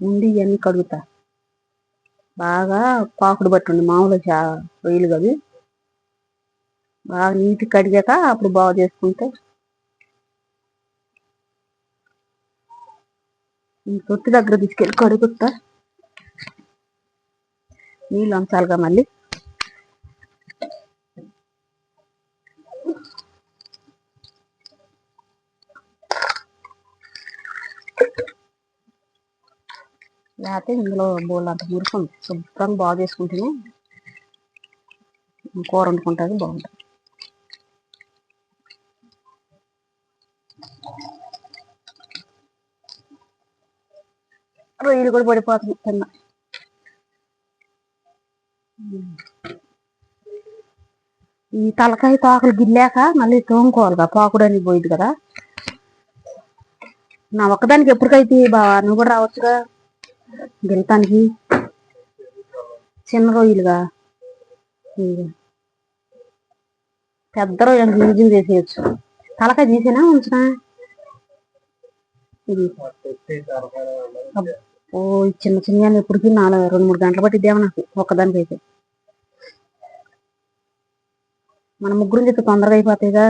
ముందు ఇవన్నీ కడుగుతా. బాగా పాకుడు పట్టుండి మామూలుగా రొయ్యలు కవి బాగా నీటి కడిగాక అప్పుడు బాగా చేసుకుంటే తొట్టి దగ్గర తీసుకెళ్ళి కడుగుతా. నీళ్ళు అంచాలిగా మళ్ళీ. లేకపోతే ఇందులో బోల్ అంత మురుకుంది శుభ్రంగా బాగా చేసుకుంటేనే కూర వండుకుంటుంది బాగుంటుంది. రొయ్యలు కూడా పడిపోతుంది కింద ఈ తలకాయ తోకలు గిల్లాక మళ్ళీ తోముకోవాలిగా పాకుడు అని పోయింది కదా. నా ఒక్కదానికి ఎప్పటికైతే బావా నువ్వు కూడా రావచ్చుగా. గెలతానికి చిన్న రొయ్యలుగా పెద్ద రొయ్యలు ఈజీగా చేసేయచ్చు. తలకాయ తీసేనా ఉంచనా? ఇది. ఓ చిన్న చిన్న ఎప్పటికీ నాలుగు రెండు మూడు గంటలు పట్టిద్దేమో నాకు ఒక్కదానికి అయితే మన ముగ్గురు చెప్తే తొందరగా అయిపోతాయిగా.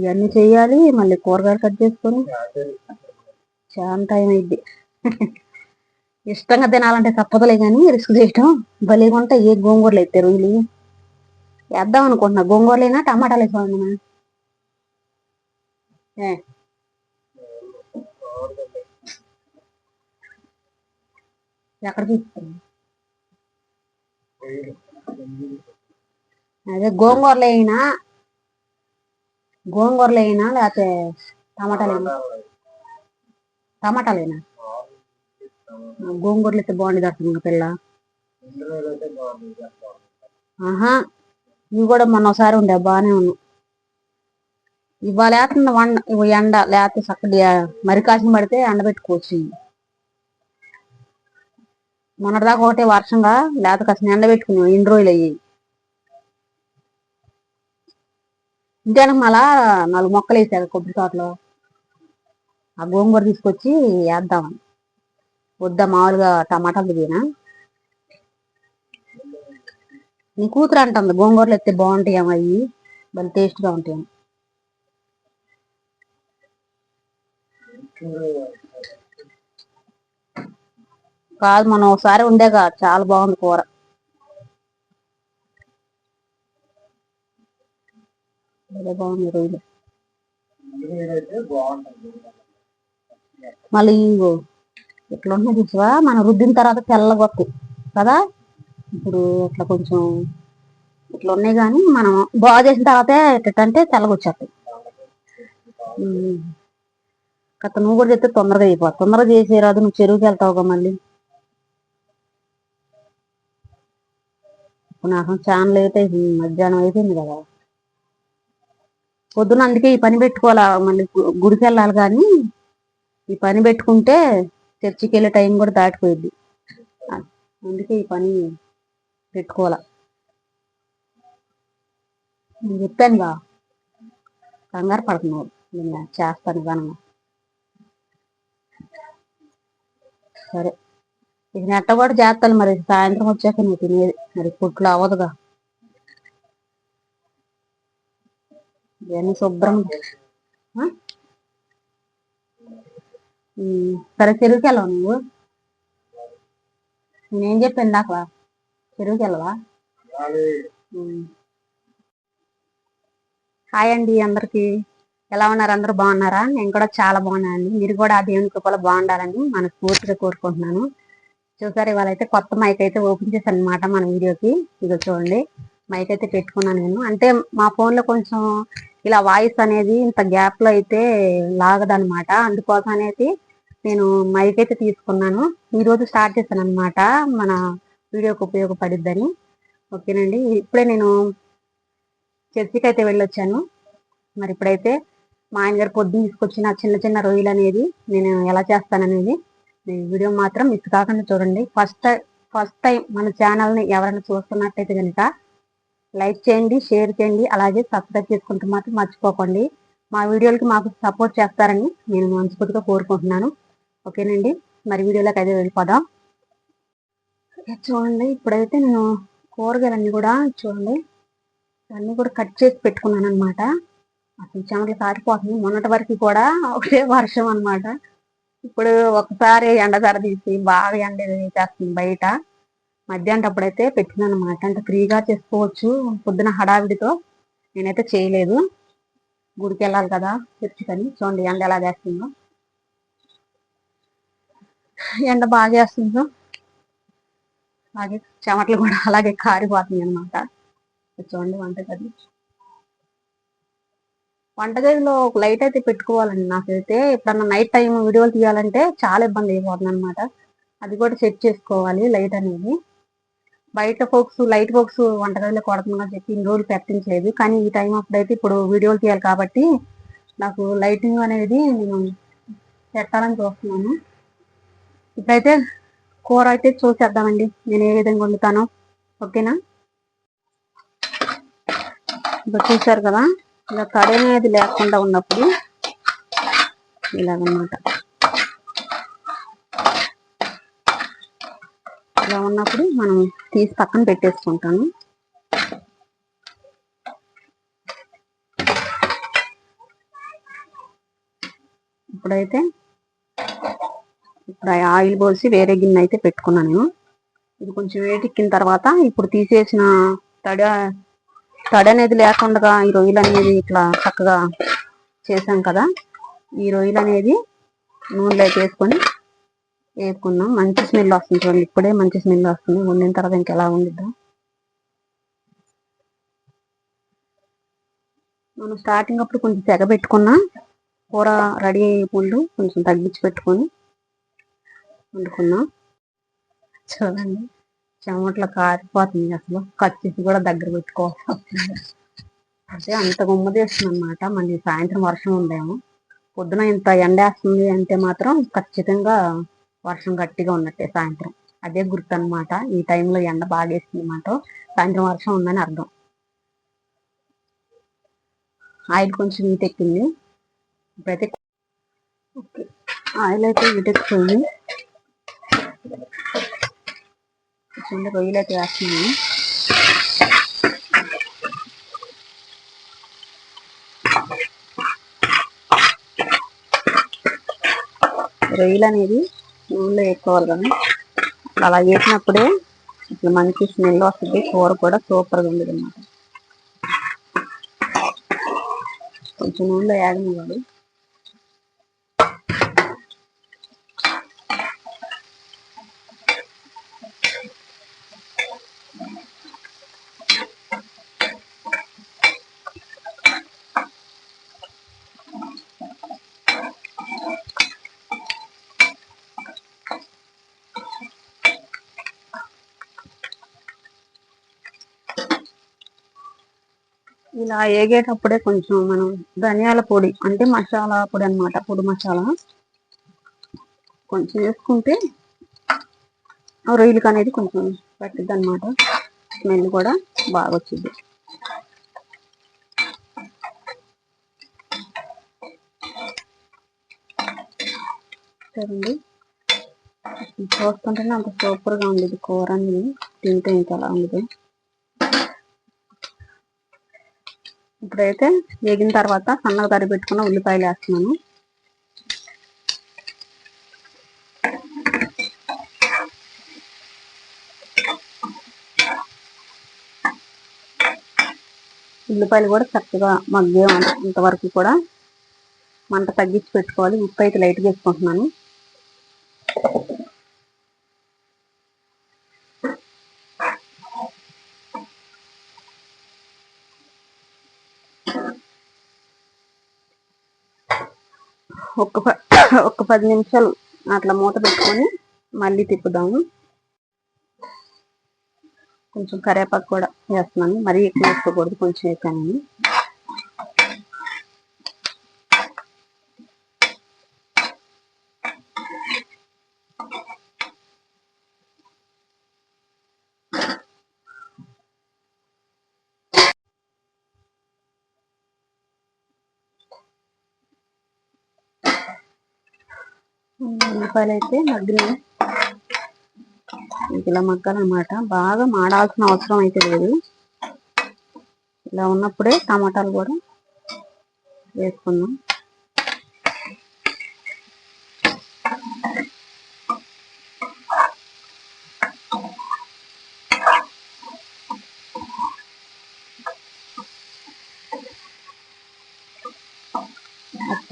ఇవన్నీ చేయాలి మళ్ళీ కూరగాయలు కట్ చేసుకొని. చాలా టైం అయింది ఇష్టంగా తినాలంటే తప్పదులే కానీ రిస్క్ చేయటం. భలేగా ఉంటాయి ఏ గోంగూరలు అయితే రొయ్యలు వేద్దాం అనుకుంటున్నా. గోంగూరలేనా టమాటాలు వేసుకోండి ఎక్కడ తీసుకున్నా అదే గోంగూరలు అయినా గోంగూరలు అయినా లేకపోతే టమాటాలు అయినా? టమాటాలు అయినా? గోంగూరలు అయితే బాగుండేది అట్టుంది పిల్ల. ఆహా ఇవి కూడా మొన్న ఒకసారి ఉండే బాగానే ఉన్నాం ఇవాళ వేస్తుంది వండ ఇవి ఎండ లేకపోతే చక్కటి మరి కాసిన పడితే ఎండబెట్టుకోవచ్చు ఇవి. మొన్నటిదాకా ఒకటే వర్షంగా లేకపోతే కాసిన ఎండబెట్టుకున్నాం ఇన్ని రోజులు అయ్యి ఇంకా మళ్ళా నాలుగు మొక్కలు వేసారు కొబ్బరి తోటలో. ఆ గోంగూర తీసుకొచ్చి వేద్దామని. వద్దా మామూలుగా టమాటాలు దిగినా నీ కూతురు అంటుంది గోంగూరలు ఎత్తే బాగుంటాయేమో అవి భలే టేస్ట్గా ఉంటాయి కాదు మనం ఒకసారి ఉండేగా చాలా బాగుంది కూర. బాగుంది రోజు మళ్ళీ ఇంకో ఇట్లా ఉన్నాయి చూసావా? మనం రుద్దిన తర్వాత తెల్లగొత్తి కదా? ఇప్పుడు ఇట్లా కొంచెం ఇట్లా ఉన్నాయి కానీ మనం బాగు చేసిన తర్వాతే ఎట్టంటే తెల్లగొచ్చేస్తాయి కథ నువ్వు కూడా చెప్తే తొందరగా అయిపో తొందరగా చేసేరాదు నువ్వు చెరువుకి వెళ్తావుగా మళ్ళీ. ఇప్పుడు నాకు చాలా లేట్ అయిపోయింది. మధ్యాహ్నం అయిపోయింది కదా. పొద్దున అందుకే ఈ పని పెట్టుకోవాలా? మళ్ళీ గుడికి వెళ్ళాలి కానీ ఈ పని పెట్టుకుంటే చర్చికి వెళ్ళే టైం కూడా దాటిపోయింది. అందుకే ఈ పని పెట్టుకోవాలా. నేను చెప్పానుగా కంగారు పడుతున్నావు. నేను చేస్తాను ఘనంగా సరే. ఇది నెట్ట కూడా చేస్తాను మరి. సాయంత్రం వచ్చాక నువ్వు తినేది. మరి పుట్లు అవ్వదుగా. ఇవన్నీ శుభ్రం. సరే చెరువుకి వెళ్ళవు నువ్వు? నేనేం చెప్పాను నాకు చెరువుకి వెళ్ళవా హాయ్ అండి అందరికి. ఎలా ఉన్నారు? అందరూ బాగున్నారా? నేను కూడా చాలా బాగున్నానండి మీరు కూడా ఆ దేవుని కృపలో బాగుండాలని మనస్ఫూర్తిగా కోరుకుంటున్నాను. చూసారు ఇవాళ అయితే కొత్త మైక్ అయితే ఓపెన్ చేశాను అనమాట మన వీడియోకి. ఇది చూడండి మైక్ అయితే పెట్టుకున్నాను నేను. అంటే మా ఫోన్లో కొంచెం ఇలా వాయిస్ అనేది ఇంత గ్యాప్లో అయితే లాగదనమాట. అందుకోసం అనేది నేను మైక్ అయితే తీసుకున్నాను. ఈ రోజు స్టార్ట్ చేశాను అనమాట మన వీడియోకి ఉపయోగపడిద్దని. ఓకేనండి? ఇప్పుడే నేను చర్చికి అయితే వెళ్ళొచ్చాను. మరి ఇప్పుడైతే మా ఆయన గారు పొద్దున్న తీసుకొచ్చిన చిన్న చిన్న రొయ్యలు అనేది నేను ఎలా చేస్తాననేది ఈ వీడియో మాత్రం మిస్ కాకుండా చూడండి. ఫస్ట్ ఫస్ట్ టైం మన ఛానల్ని ఎవరైనా చూస్తున్నట్టయితే కనుక లైక్ చేయండి షేర్ చేయండి అలాగే సబ్స్క్రైబ్ చేసుకుంటూ మాత్రం మర్చిపోకండి. మా వీడియోలకి మాకు సపోర్ట్ చేస్తారని నేను మనస్ఫూర్తిగా కోరుకుంటున్నాను. ఓకేనండి? మరి వీడియోలోకి అయితే వెళ్ళిపోదాం. చూడండి ఇప్పుడైతే నేను కూరగాయలన్నీ కూడా చూడండి అన్నీ కూడా కట్ చేసి పెట్టుకున్నాను అనమాట అసలు చెమటలు కారిపోతుంది మొన్నటి వరకు కూడా ఒకటే వర్షం అనమాట ఇప్పుడు ఒకసారి ఎండ ధర తీసి బాగా ఎండ చేస్తుంది బయట. మధ్యాహ్నం అప్పుడైతే పెట్టినాను అనమాట అంటే ఫ్రీగా చేసుకోవచ్చు పొద్దున హడావిడితో. నేనైతే చేయలేదు. గుడికి వెళ్ళాలి కదా తెచ్చుకొని చూడండి ఎండ ఎలా చేస్తుందో. ఎండ బాగా చేస్తుందో. అలాగే చెమటలు కూడా అలాగే కారిపోతున్నాయి అనమాట చూడండి వంటగది. వంటగదిలో ఒక లైట్ అయితే పెట్టుకోవాలండి నాకైతే. ఎప్పుడన్నా నైట్ టైం వీడియోలు తీయాలంటే చాలా ఇబ్బంది అయిపోతుంది అనమాట అది కూడా సెట్ చేసుకోవాలి లైట్ అనేది. బయట ఫోక్స్ లైట్ ఫోక్స్ వంటగదిలో కొడుతుందని చెప్పి ఇన్ని రోజులు పెట్టించలేదు కానీ ఈ టైం అప్పుడైతే ఇప్పుడు వీడియోలు తీయాలి కాబట్టి నాకు లైటింగ్ అనేది నేను పెట్టాలని చూస్తున్నాను. ఇప్పుడైతే కూర అయితే చూసేద్దామండి. నేను ఏ విధంగా వండుతానో. ఓకేనా? ఇప్పుడు చూసారు కదా? ఇలా తడి అనేది లేకుండా ఉన్నప్పుడు ఇలాగన్నమాట ఇలా ఉన్నప్పుడు మనం తీసి పక్కన పెట్టేసుకుంటాను. ఇప్పుడైతే ఇప్పుడు ఆయిల్ పోసి వేరే గిన్నె అయితే పెట్టుకున్నాను నేను. ఇది కొంచెం వేటెక్కిన తర్వాత ఇప్పుడు తీసేసిన తడి తడి అనేది లేకుండా ఈ రొయ్యలు అనేది ఇట్లా చక్కగా చేసాం కదా. ఈ రొయ్యలు అనేది నూనెలో వేసుకొని వేపుకున్నాం మంచి స్మెల్ వస్తుంది చూడండి. ఇప్పుడే మంచి స్మెల్ వస్తుంది. వండిన తర్వాత ఇంకెలా ఉండిద్దాం మనం స్టార్టింగ్ అప్పుడు కొంచెం తెగ పెట్టుకున్నా కూర రెడీ అయ్యే ముందు కొంచెం తగ్గించి పెట్టుకొని వండుకున్నాం. చూడండి. చెమట్లో కారిపోతుంది అసలు. కచ్చిసి కూడా దగ్గర పెట్టుకోవాల్సి వస్తుంది. అదే అంత గుమ్మదేస్తుంది అనమాట మళ్ళీ సాయంత్రం వర్షం ఉందేమో. పొద్దున ఇంత ఎండేస్తుంది అంటే మాత్రం ఖచ్చితంగా వర్షం గట్టిగా ఉన్నట్టే సాయంత్రం. అదే గుర్తు అనమాట ఈ టైంలో ఎండ బాగా వేస్తుంది అనమాట సాయంత్రం వర్షం ఉందని అర్థం. ఆయిల్ కొంచెం వీటెక్కింది ఇప్పుడైతే ఓకే. ఆయిల్ అయితే వీటెక్కుతుంది చూడండి రొయ్యలు అయితే వేస్తున్నాను. రొయ్యలు అనేది నూనెలో వేసుకోవాలి కానీ అలా వేసినప్పుడే ఇట్లా మంచి స్మెల్ వస్తుంది. కూర కూడా సూపర్గా ఉండదు అన్నమాట కొంచెం నూనెలో వేగనివ్వాలి ఇలా ఏగేటప్పుడే కొంచెం మనం ధనియాల పొడి అంటే మసాలా పొడి అన్నమాట పొడి మసాలా. కొంచెం వేసుకుంటే ఆ రొయ్యలకి అనేది కొంచెం పట్టిద్ది అనమాట స్మెల్ కూడా బాగా వచ్చింది సరేండి చూస్తుంటేనే అంత సూపర్గా ఉండేది కూర అనేది. తింటే ఇంకా అలా ఉండదు. ఇప్పుడైతే వేగిన తర్వాత సన్నగా తరి పెట్టుకున్న ఉల్లిపాయలు వేస్తున్నాను. ఉల్లిపాయలు కూడా చక్కగా మగ్గే ఇంతవరకు కూడా మంట తగ్గించి పెట్టుకోవాలి. ఉప్పు అయితే లైట్గా వేసుకుంటున్నాను. ఒక్క ప- ఒక్క పది నిమిషాలు అట్లా మూత పెట్టుకొని మళ్ళీ తిప్పుదాము. కొంచెం కరివేపాకు కూడా వేస్తున్నాను. మరీ ఎక్కువ వేసుకోకూడదు కొంచెం వేసాను ఉల్లిపాయలు అయితే మగ్గినాయి. ఇలా మగ్గాలన్నమాట బాగా మాడాల్సిన అవసరం అయితే లేదు. ఇలా ఉన్నప్పుడే టమాటాలు కూడా వేసుకుందాం.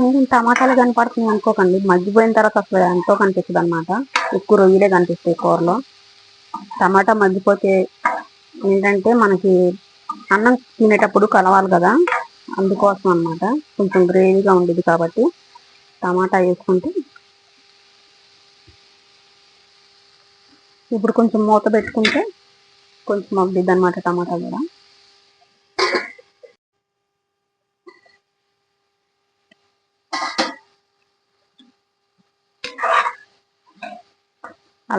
కొంచెం టమాటాలు కనపడుతుంది అనుకోకండి. మగ్గిపోయిన తర్వాత అసలు ఎంతో కనిపిస్తుంది అనమాట ఎక్కువ రొయ్యలే కనిపిస్తాయి కూరలో. టమాటా మగ్గిపోతే ఏంటంటే మనకి అన్నం తినేటప్పుడు కలవాలి కదా. అందుకోసం అన్నమాట. కొంచెం గ్రేవీగా ఉండేది కాబట్టి టమాటా వేసుకుంటే ఇప్పుడు కొంచెం మూత పెట్టుకుంటే కొంచెం మగ్గిద్ది అనమాట టమాటా కూడా.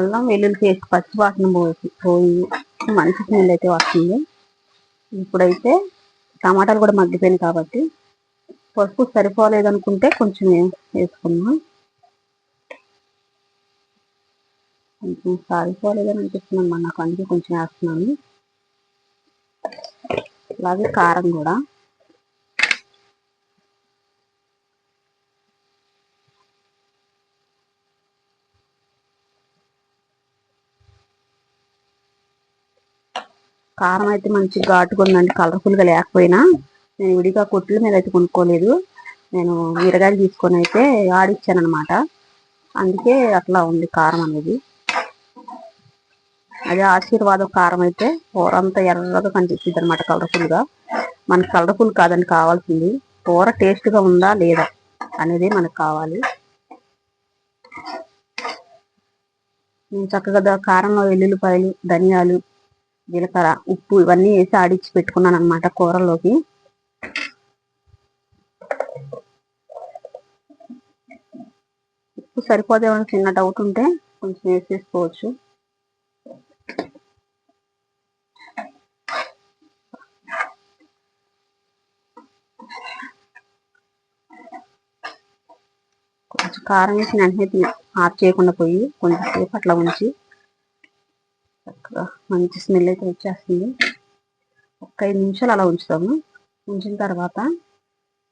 అల్లం వెల్లుల్లి పేస్ట్ పచ్చి వాసన పోసి పోయి మంచి స్మెల్ అయితే వస్తుంది. ఇప్పుడైతే టమాటాలు కూడా మగ్గిపోయినాయి కాబట్టి పసుపు సరిపోలేదనుకుంటే కొంచెం వేసుకున్నాం కొంచెం సరిపోలేదని అనిపిస్తుంది అన్నమాట నాకు అందుకే కొంచెం వేస్తున్నాను. అలాగే కారం కూడా. కారం అయితే మంచి ఘాటుగా ఉందండి కలర్ఫుల్గా లేకపోయినా నేను విడిగా కొట్టుల మీద అయితే కొనుక్కోలేదు. నేను మిరగాయలు తీసుకొని అయితే ఆడిచ్చాను అనమాట అందుకే అట్లా ఉంది కారం అనేది. అదే ఆశీర్వాదం కారం అయితే కూర అంతా ఎర్రగా కనిపిస్తుంది అనమాట కలర్ఫుల్గా మనకి కలర్ఫుల్ కాదని కావాల్సింది. కూర టేస్ట్గా ఉందా లేదా అనేది మనకు కావాలి. నేను చక్కగా కారంలో వెల్లుల్లిపాయలు ధనియాలు జీలకర్ర ఉప్పు ఇవన్నీ వేసి ఆడిచ్చి పెట్టుకున్నాను అనమాట కూరలోకి. ఉప్పు సరిపోదేమో చిన్న డౌట్ ఉంటే కొంచెం వేసేసుకోవచ్చు కొంచెం కారం వేసి వెంటనే ఆఫ్ చేయకుండా పోయి కొంచెం సేపు అట్లా ఉంచి మంచి స్మెల్ అయితే వచ్చేస్తుంది. ఒక ఐదు నిమిషాలు అలా ఉంచుతాము. ఉంచిన తర్వాత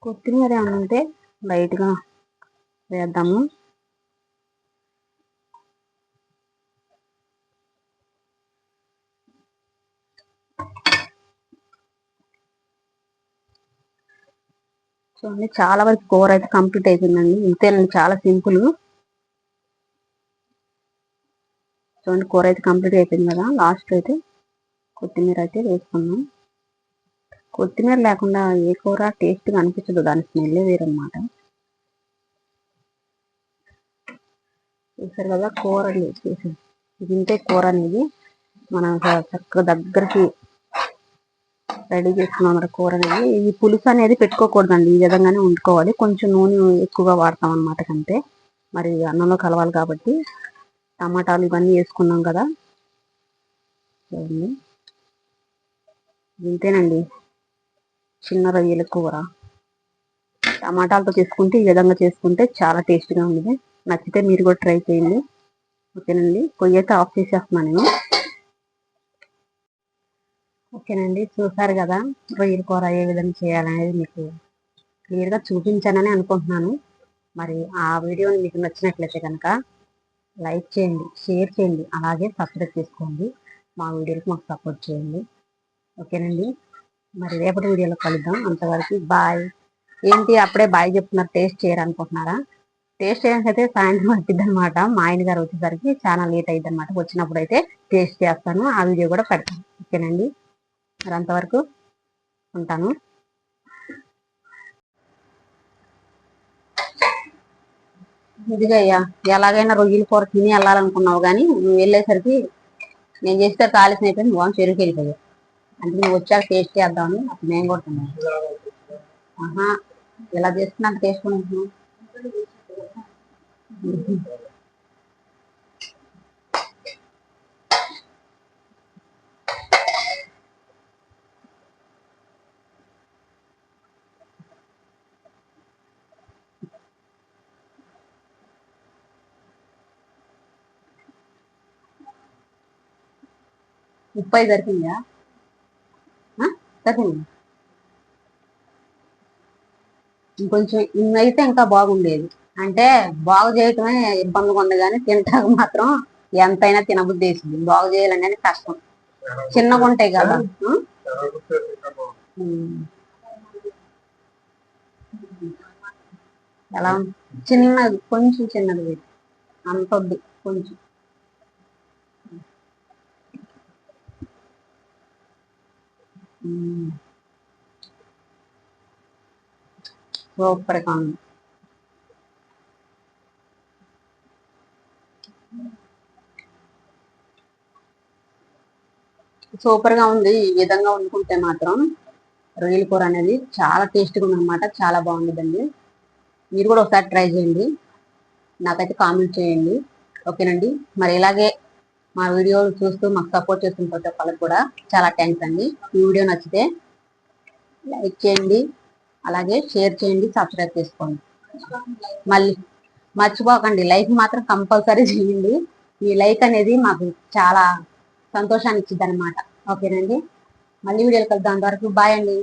కొత్తిమీర ఏమైనా ఉంటే లైట్గా వేద్దాము. చూడండి చాలా వరకు కూర అయితే కంప్లీట్ అయిపోయిందండి. ఇంతేనండి చాలా సింపుల్. చూడండి కూర అయితే కంప్లీట్ అయిపోయింది కదా లాస్ట్ అయితే కొత్తిమీర అయితే వేసుకున్నాం. కొత్తిమీర లేకుండా ఏ కూర టేస్ట్గా అనిపించదు దాని స్మెల్లే వేరనమాట చూసారు కదా కూర తింటే కూర అనేది మనం చక్కగా దగ్గరికి రెడీ చేసుకున్నాం అన్నమాట కూర అనేది. ఈ పులుసు అనేది పెట్టుకోకూడదండి ఈ విధంగానే వండుకోవాలి. కొంచెం నూనె ఎక్కువగా వాడతాం అనమాట కంటే మరి అన్నంలో కలవాలి కాబట్టి టమాటాలు ఇవన్నీ వేసుకున్నాం కదా. చూడండి ఇంతేనండి చిన్న రొయ్యల కూర. టమాటాలతో చేసుకుంటే ఈ విధంగా చేసుకుంటే చాలా టేస్ట్గా ఉంది నచ్చితే మీరు కూడా ట్రై చేయండి. ఓకేనండి. పొయ్యి అయితే ఆఫ్ చేసేస్తున్నాను నేను. ఓకేనండి. చూసారు కదా రొయ్యల కూర ఏ విధంగా చేయాలనేది మీకు క్లియర్గా చూపించానని అనుకుంటున్నాను. మరి ఆ వీడియోని మీకు నచ్చినట్లయితే కనుక లైక్ చేయండి షేర్ చేయండి అలాగే సబ్స్క్రైబ్ చేసుకోండి. మా వీడియోకి మాకు సపోర్ట్ చేయండి. ఓకేనండి? మరి రేపటి వీడియోలో కలుద్దాం. అంతవరకు బాయ్. ఏంటి? అప్పుడే బాయ్ చెప్తున్నారు టేస్ట్ చేయాలనుకుంటున్నారా టేస్ట్ చేయడానికి అయితే సాయంత్రం పట్టిద్ది అనమాట మా ఆయన గారు వచ్చేసరికి చాలా లేట్ అయ్యింది అనమాట వచ్చినప్పుడు అయితే టేస్ట్ చేస్తాను. ఆ వీడియో కూడా పెడతాను. ఓకేనండి? మరి అంతవరకు ఉంటాను. ఇదిగయ్యా ఎలాగైనా రొయ్యల కూర తిని వెళ్ళాలనుకున్నావు కానీ నువ్వు వెళ్ళేసరికి నేను చేస్తే కాలేసిన అయిపోయింది బాగా చెరుకు వెళ్ళిపోయావు అంటే నువ్వు వచ్చాక టేస్ట్ చేద్దామని అప్పుడు నేను కూడా ఆహా ఇలా చేస్తున్నా టేస్ట్ ఉంటున్నావు ముప్పై అయి సరిపోయిందా సరిపోయింది ఇంకొంచెం ఇన్నైతే ఇంకా బాగుండేది. అంటే బాగు చేయటమే ఇబ్బందిగా ఉంది కానీ తింటాక మాత్రం ఎంతైనా తినబుద్ధి వేసింది. బాగు చేయాలంటే కష్టం. చిన్నగా ఉంటాయి కదా. ఎలా చిన్నది కొంచెం చిన్నది అంత వద్దు కొంచెం. సూపర్ సూపర్గా ఉంది. సూపర్గా ఉంది ఈ విధంగా వండుకుంటే మాత్రం రొయ్యల కూర అనేది చాలా టేస్ట్గా ఉందన్నమాట. చాలా బాగుంటుందండి మీరు కూడా ఒకసారి ట్రై చేయండి. నాకైతే కామెంట్ చేయండి. ఓకేనండి. మరి ఇలాగే మా వీడియోలు చూస్తూ మాకు సపోర్ట్ చేస్తున్న ప్రతి ఒక్కరికి కూడా చాలా థ్యాంక్స్ అండి. ఈ వీడియో నచ్చితే లైక్ చేయండి అలాగే షేర్ చేయండి సబ్స్క్రైబ్ చేసుకోండి. మళ్ళీ మర్చిపోకండి లైక్ మాత్రం కంపల్సరీ చేయండి. మీ లైక్ అనేది మాకు చాలా సంతోషాన్ని ఇచ్చింది అనమాట ఓకేనండి మళ్ళీ వీడియోలు కలుద్దాం అంతవరకు బాయ్ అండి.